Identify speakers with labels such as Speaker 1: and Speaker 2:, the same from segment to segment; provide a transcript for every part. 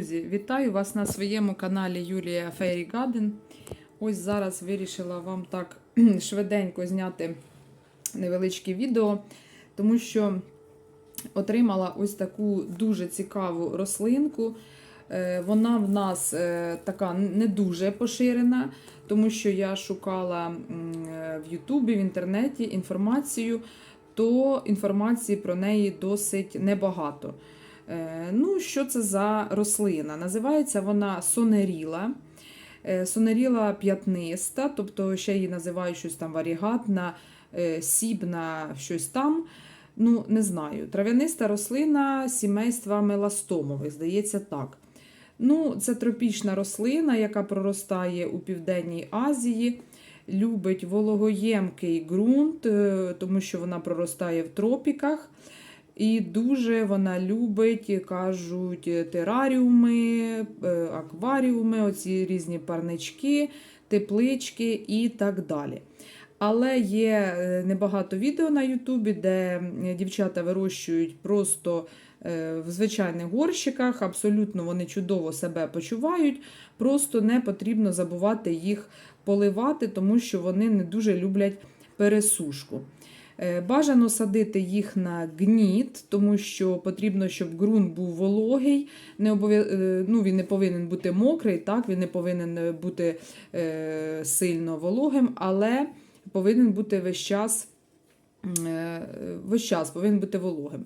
Speaker 1: Друзі, вітаю вас на своєму каналі Юлія Фейрі Гаден. Ось зараз вирішила вам так швиденько зняти невеличке відео, тому що отримала ось таку дуже цікаву рослинку. Е, Вона в нас е, така не дуже поширена, тому що я шукала е, в Ютубі, в інтернеті інформацію, то інформації про неї досить небагато. Е, Ну, що це за рослина? Називається вона сонеріла. Е, Сонеріла п'ятниста, тобто ще її називають щось там варігатна, е, сібна, щось там. Ну, не знаю. Трав'яниста рослина сімейства меластомових, здається так. Ну, це тропічна рослина, яка проростає у Південній Азії. Любить вологоємкий ґрунт, тому що вона проростає в тропіках. І дуже вона любить, кажуть, тераріуми, е, акваріуми, оці різні парнички, теплички і так далі. Але є е, небагато відео на Ютубі, де дівчата вирощують просто е, в звичайних горщиках, абсолютно вони чудово себе почувають, просто не потрібно забувати їх поливати, тому що вони не дуже люблять пересушку. Е, Бажано садити їх на гніт, тому що потрібно, щоб ґрунт був вологий. Не обов'я... е, ну, він не повинен бути мокрий, так, він не повинен бути е, сильно вологим, але повинен бути весь час, е, весь час повинен бути вологим.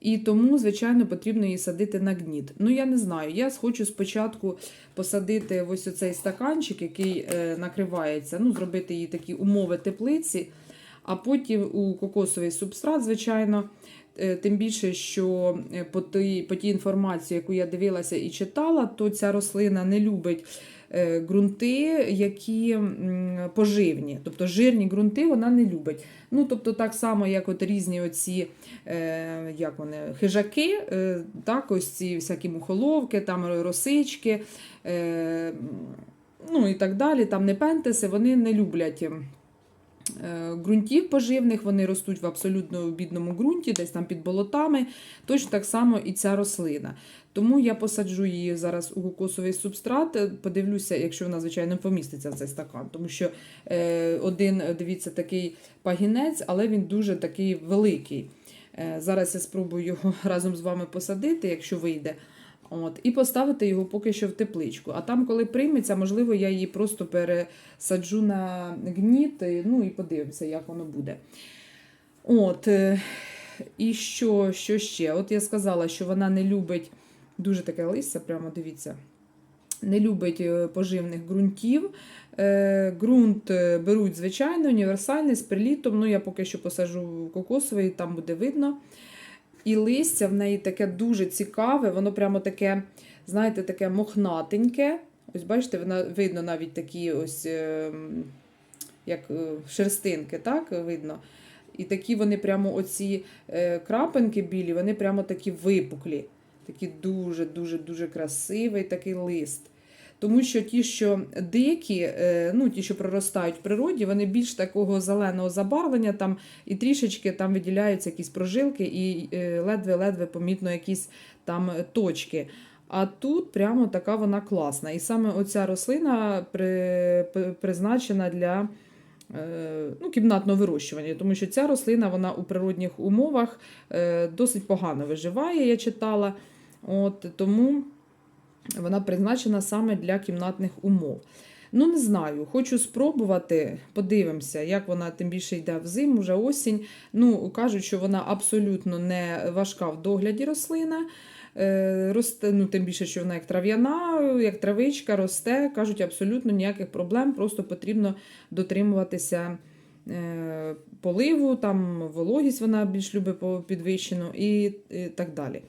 Speaker 1: І тому, звичайно, потрібно її садити на гніт. Ну, я не знаю. Я хочу спочатку посадити ось оцей стаканчик, який е, накривається, ну, зробити їй такі умови теплиці, а потім у кокосовий субстрат, звичайно. Е, Тим більше, що е, по тій, по тій інформації, яку я дивилася і читала, то ця рослина не любить е, ґрунти, які поживні. Тобто жирні ґрунти вона не любить. Ну, тобто, так само, як от різні оці як вони, хижаки, так, ось ці всякі мухоловки, там росички, ну і так далі, там непентеси, вони не люблять. Е, ґрунтів поживних, вони ростуть в абсолютно бідному ґрунті, десь там під болотами. Точно так само і ця рослина. Тому я посаджу її зараз у кокосовий субстрат. е, Подивлюся, якщо вона, звичайно, поміститься в цей стакан. Тому що е, один, дивіться, такий пагінець, але він дуже такий великий. Е, зараз я спробую його разом з вами посадити, якщо вийде. От, і поставити його поки що в тепличку. А там, коли прийметься, можливо, я її просто пересаджу на гніт, ну і подивимося, як воно буде. От, е, і що, що ще? От я сказала, що вона не любить дуже таке листя, прямо дивіться. Не любить е, поживних ґрунтів. Е, ґрунт беруть звичайно, універсальний з прилітом. Ну, я поки що посаджу кокосовий, там буде видно. І листя в неї таке дуже цікаве, воно прямо таке, знаєте, таке мохнатеньке. Ось бачите, воно видно навіть такі ось е, як е, шерстинки, так видно. І такі вони прямо оці е, крапинки білі, вони прямо такі випуклі. Такий дуже-дуже дуже красивий такий лист. Тому що ті, що дикі, е, ну ті, що проростають в природі, вони більш такого зеленого забарвлення, там і трішечки там виділяються якісь прожилки, і е, ледве-ледве помітно якісь там точки. А тут прямо така вона класна. І саме оця рослина при, при- призначена для е, ну, кімнатного вирощування, тому що ця рослина вона у природних умовах досить погано виживає, я читала. От, тому вона призначена саме для кімнатних умов. Ну, не знаю, хочу спробувати, подивимося, як вона тим більше йде в зиму, вже осінь. Ну, кажуть, що вона абсолютно не важка в догляді рослина. Е, Росте, ну, тим більше, що вона як трав'яна, як травичка росте. Кажуть, абсолютно ніяких проблем, просто потрібно дотримуватися е, поливу, там вологість вона більш любить підвищену і так далі.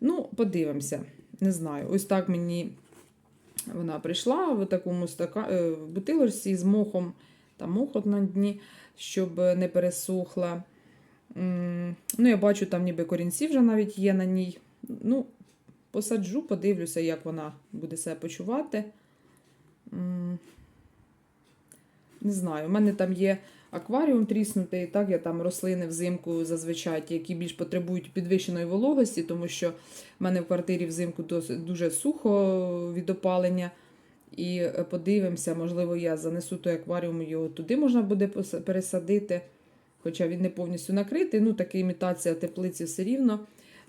Speaker 1: Ну, подивимося. Не знаю. Ось так мені вона прийшла в такому стака... е, бутилочці з мохом, там мох от на дні, щоб не пересохла. М, Ну, я бачу, там ніби корінці вже навіть є на ній. Ну, посаджу, подивлюся, як вона буде себе почувати. Не знаю, у мене там є акваріум тріснутий. Так, я там рослини взимку зазвичай, які більш потребують підвищеної вологості, тому що в мене в квартирі взимку дуже сухо від опалення. І е, подивимося, можливо, я занесу той акваріум, його туди можна буде пересадити. Хоча він не повністю накритий, ну така імітація теплиці все рівно.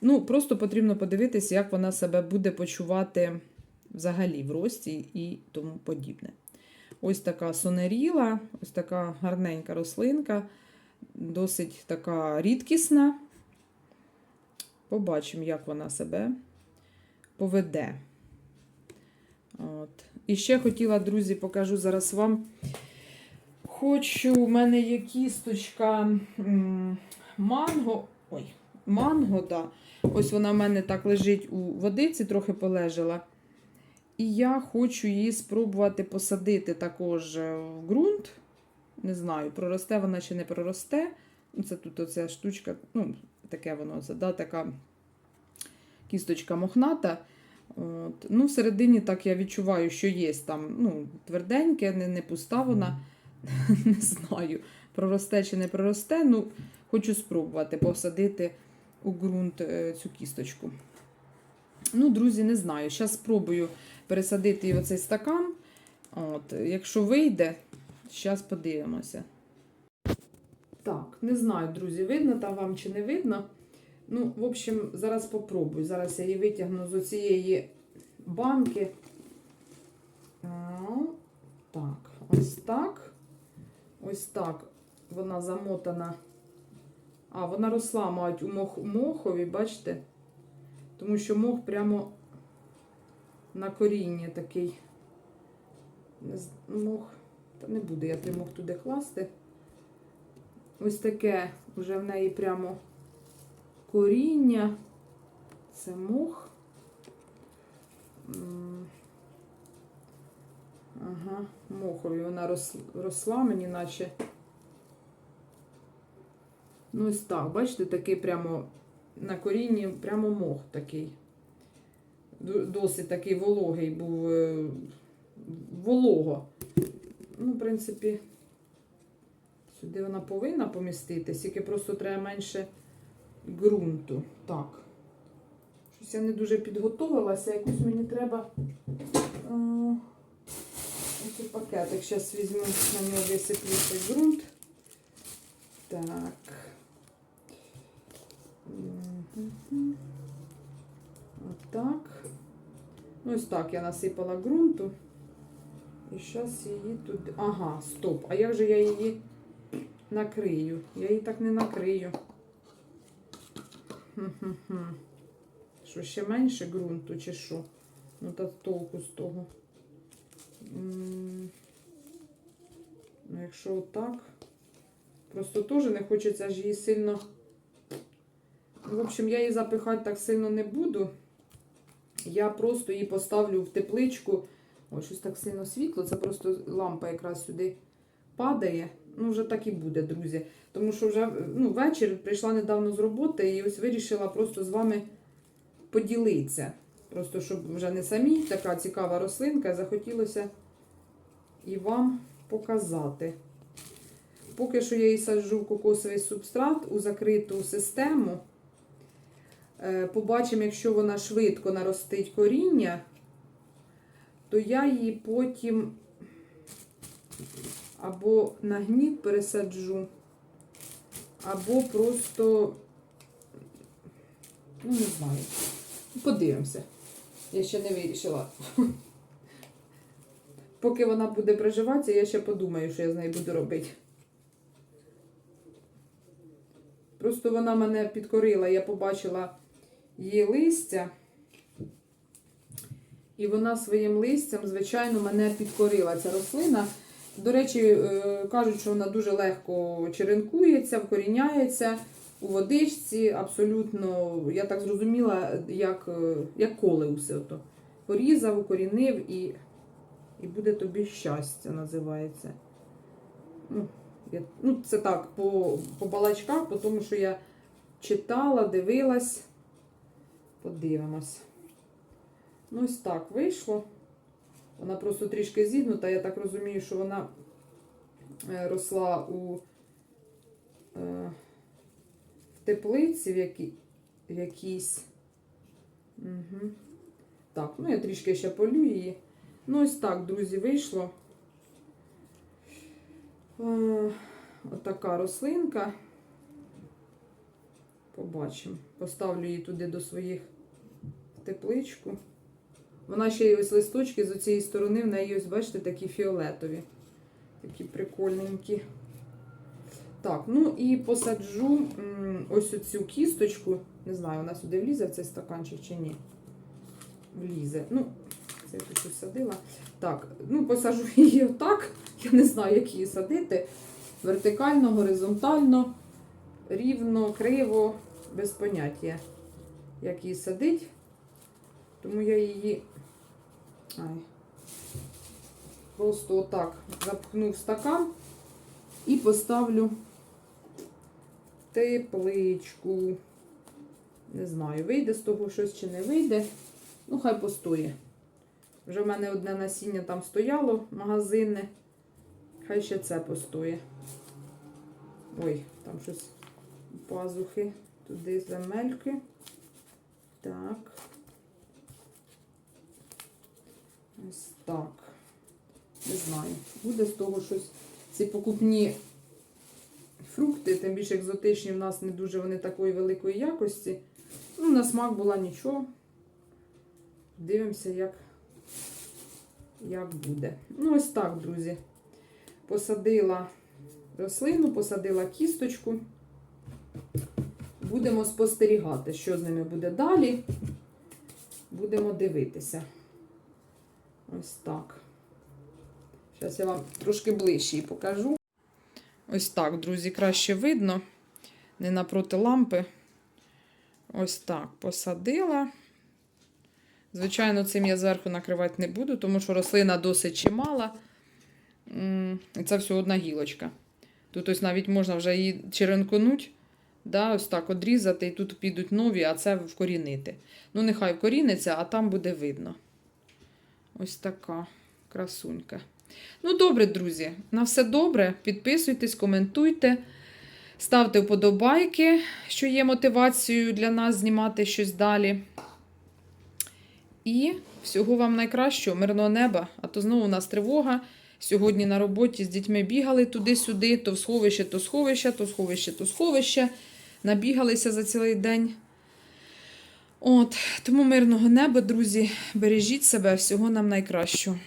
Speaker 1: Ну, просто потрібно подивитися, як вона себе буде почувати взагалі в рості і тому подібне. Ось така сонеріла, ось така гарненька рослинка, досить така рідкісна. Побачимо, як вона себе поведе. От. І ще хотіла, друзі, покажу зараз вам. Хочу, у мене є кісточка манго. Ой, манго, да. Ось вона в мене так лежить у водиці, трохи полежала. І я хочу її спробувати посадити також е, в ґрунт. Не знаю, проросте вона чи не проросте. Це тут оця штучка, ну, таке воно, це, да, така кісточка мохната. От. Ну, всередині так я відчуваю, що є там ну, тверденьке, не, не пуста вона. Не знаю, проросте чи не проросте. Ну, хочу спробувати посадити у ґрунт е, цю кісточку. Ну, друзі, не знаю. Зараз спробую пересадити її в стакан. От, якщо вийде, зараз подивимося. Так, не знаю, друзі, видно там вам чи не видно. Ну, в общем, зараз попробую. Зараз я її витягну з оцієї банки. Так, ось так. Ось так. Вона замотана. А, вона росла, мабуть, у мох, мохові, бачите? Тому що мох прямо на корінні такий. Мох. Та не буду я той мох туди класти. Ось таке вже в неї прямо коріння. Це мох. Ага, мохові вона рос, росла мені, наче. Ну, ось так, бачите, такий прямо на корінні, прямо мох такий. Досить такий вологий був е, волого. Ну, в принципі, сюди вона повинна поміститись, тільки просто треба менше ґрунту. Так. Щось я не дуже підготувалася, якусь мені треба. е, Ось пакетик. Зараз візьму на нього висиплю цей ґрунт. Так. Отак. Ну, ось так я насипала ґрунту. І зараз її туди. Ага, стоп. А як же я її накрию? Я її так не накрию. Що, ще менше ґрунту, чи що? Ну, та толку з того. Ну, якщо отак. Просто теж не хочеться ж її сильно. В общем, я її запихати так сильно не буду. Я просто її поставлю в тепличку. Ой, щось так сильно світло. Це просто лампа якраз сюди падає. Ну, вже так і буде, друзі. Тому що вже ну, вечір прийшла недавно з роботи і ось вирішила просто з вами поділитися. Просто щоб вже не самі така цікава рослинка, захотілося і вам показати. Поки що я її саджу в кокосовий субстрат у закриту систему. Е, Побачимо, якщо вона швидко наростить коріння, то я її потім або на гніт пересаджу, або просто, ну, не знаю. Подивимося. Я ще не вирішила. Поки вона буде приживатися, я ще подумаю, що я з нею буду робити. Просто вона мене підкорила, я побачила її листя. І вона своїм листям, звичайно, мене підкорила ця рослина. До речі, е, кажуть, що вона дуже легко черенкується, вкоріняється у водичці. Абсолютно, я так зрозуміла, як, е, як колеуси. Ото. Порізав, укорінив і, і буде тобі щастя, називається. Ну, я, ну, це так, по, по балачках, по тому що я читала, дивилась. Подивимось. Ну, ось так вийшло. Вона просто трішки зігнута. Я так розумію, що вона е, росла у е, в теплиці в, які, в якійсь. Угу. Так, ну я трішки ще полю її. Ну, ось так, друзі, вийшло. Е, Отака рослинка. Побачимо. Поставлю її туди до своїх тепличку. Вона ще й ось листочки з цієї сторони, в неї ось, бачите, такі фіолетові. Такі прикольненькі. Так, ну і посаджу ось оцю кісточку. Не знаю, вона сюди влізе в цей стаканчик чи ні. Влізе. Ну, це я тут садила. Так, ну посаджу її отак. Я не знаю, як її садити. Вертикально, горизонтально, рівно, криво, без поняття, як її садить. Тому я її ай, просто отак запхну в стакан і поставлю тепличку. Не знаю, вийде з того щось чи не вийде. Ну, хай постоє. Вже в мене одне насіння там стояло, магазинне. Хай ще це постоє. Ой, там щось пазухи. Туди земельки. Так. Ось так. Не знаю. Буде з того щось. Ці покупні фрукти, тим більше екзотичні, в нас не дуже вони такої великої якості. Ну, на смак була нічого. Дивимося, як, як буде. Ну, ось так, друзі. Посадила рослину, посадила кісточку. Будемо спостерігати, що з ними буде далі. Будемо дивитися. Ось так. Зараз я вам трошки ближче покажу. Ось так, друзі, краще видно. Не напроти лампи. Ось так посадила. Звичайно, цим я зверху накривати не буду, тому що рослина досить чимала. Це все одна гілочка. Тут ось навіть можна вже її черенконуть, да, ось так одрізати, і тут підуть нові, а це вкорінити. Ну, нехай вкоріниться, а там буде видно. Ось така красунька. Ну, добре, друзі, на все добре. Підписуйтесь, коментуйте, ставте вподобайки, що є мотивацією для нас знімати щось далі. І всього вам найкращого, мирного неба. А то знову у нас тривога. Сьогодні на роботі з дітьми бігали туди-сюди, то в сховище, то сховище, то сховище, то сховище. Набігалися за цілий день. От, тому мирного неба, друзі, бережіть себе, всього нам найкращого.